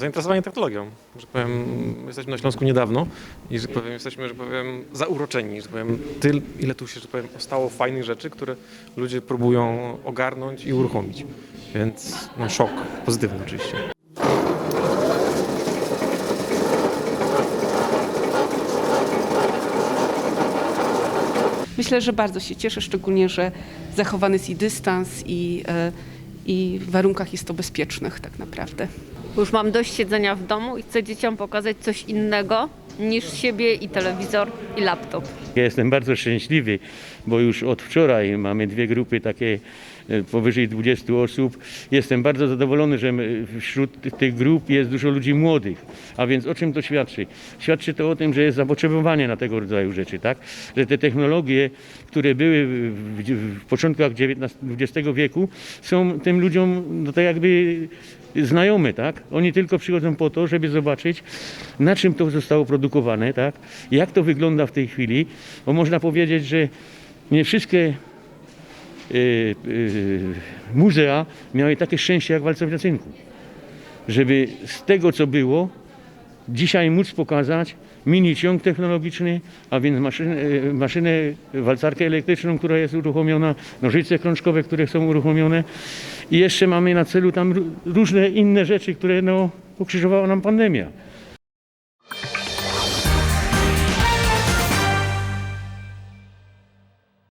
Zainteresowanie technologią. Że powiem, jesteśmy na Śląsku niedawno i że powiem, jesteśmy, że powiem, zauroczeni, że powiem, tyl, ile tu się, że powiem, stało fajnych rzeczy, które ludzie próbują ogarnąć i uruchomić. Więc no, szok, pozytywny oczywiście. Myślę, że bardzo się cieszę, szczególnie, że zachowany jest i dystans, i, e, i w warunkach jest to bezpiecznych tak naprawdę. Już mam dość siedzenia w domu i chcę dzieciom pokazać coś innego niż siebie i telewizor i laptop. Ja jestem bardzo szczęśliwy, bo już od wczoraj mamy dwie grupy takie e, powyżej 20 osób. Jestem bardzo zadowolony, że wśród tych grup jest dużo ludzi młodych. A więc o czym to świadczy? Świadczy to o tym, że jest zapotrzebowanie na tego rodzaju rzeczy, tak? Że te technologie, które były w, w, początkach XIX XX wieku, są tym ludziom no to jakby znajome, tak? Oni tylko przychodzą po to, żeby zobaczyć, na czym to zostało produkowane, tak? Jak to wygląda w tej chwili, bo można powiedzieć, że nie wszystkie y, y, muzea miały takie szczęście jak Walcow na Cynku. Żeby z tego, co było, dzisiaj móc pokazać mini ciąg technologiczny, a więc maszynę, y, maszynę walcarkę elektryczną, która jest uruchomiona, nożyce krążkowe, które są uruchomione i jeszcze mamy na celu tam ró- różne inne rzeczy, które no, ukrzyżowała nam pandemia.